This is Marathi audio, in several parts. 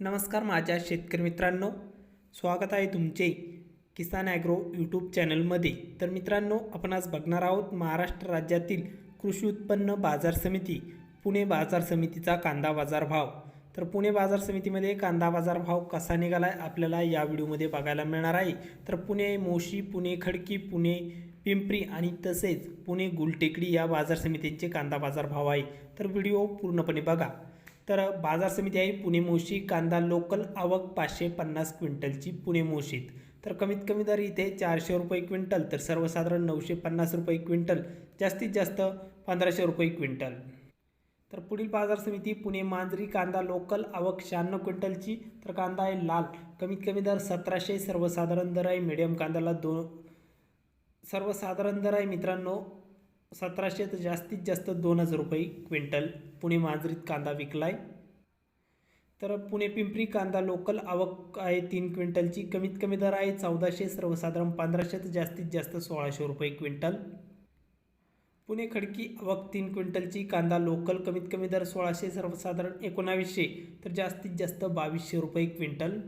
नमस्कार माझ्या शेतकरी मित्रांनो. स्वागत आहे तुमचे किसान ॲग्रो यूट्यूब चॅनलमध्ये. तर मित्रांनो आपण आज बघणार आहोत महाराष्ट्र राज्यातील कृषी उत्पन्न बाजार समिती पुणे बाजार समितीचा कांदा बाजार भाव. तर पुणे बाजार समितीमध्ये कांदा बाजार भाव कसा निघाला आहे आपल्याला या व्हिडिओमध्ये बघायला मिळणार आहे. तर पुणे मोशी पुणे खडकी पुणे पिंपरी आणि तसेच पुणे गुलटेकडी या बाजार समितींचे कांदा बाजार भाव आहे. तर व्हिडिओ पूर्णपणे बघा. तर बाजार समिती आहे पुणे मोशी कांदा लोकल आवक पाचशे पन्नास क्विंटलची पुणे मोशीत तर कमीत कमी दर इथे चारशे रुपये क्विंटल तर सर्वसाधारण नऊशे पन्नास रुपये क्विंटल जास्तीत जास्त पंधराशे रुपये क्विंटल. तर पुढील बाजार समिती पुणे मांजरी कांदा लोकल आवक शहाण्णव क्विंटलची तर कांदा आहे लाल. कमीत कमी दर सतराशे सर्वसाधारण दर आहे मिडियम कांद्याला दोन सर्वसाधारण दर आहे मित्रांनो सतराशे तर जास्तीत जास्त दोन हजार रुपये क्विंटल पुणे मांजरीत कांदा विकलाय. तर पुणे पिंपरी कांदा लोकल आवक आहे तीन क्विंटलची. कमीत कमी दर आहे चौदाशे सर्वसाधारण पंधराशे तर जास्तीत जास्त सोळाशे रुपये क्विंटल. पुणे खडकी आवक तीन क्विंटलची. कांदा लोकल कमीत कमी दर सोळाशे सर्वसाधारण एकोणावीसशे तर जास्तीत जास्त बावीसशे रुपये क्विंटल.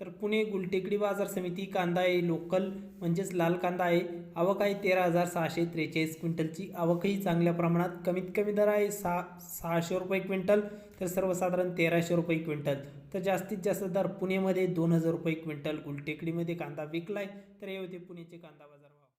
तर पुणे गुलटेकडी बाजार समिती कांदा आहे लोकल म्हणजेच लाल कांदा आहे. आवक आहे तेरा हजार सहाशे त्रेचाळीस क्विंटलची. आवकही चांगल्या प्रमाणात कमीत कमी दर आहे सहा सहाशे रुपये क्विंटल तर सर्वसाधारण तेराशे रुपये क्विंटल. तर जास्तीत जास्त दर पुणेमध्ये दोन हजार रुपये क्विंटल गुलटेकडीमध्ये कांदा विकलाय. तर हे होते पुणेचे कांदा बाजार.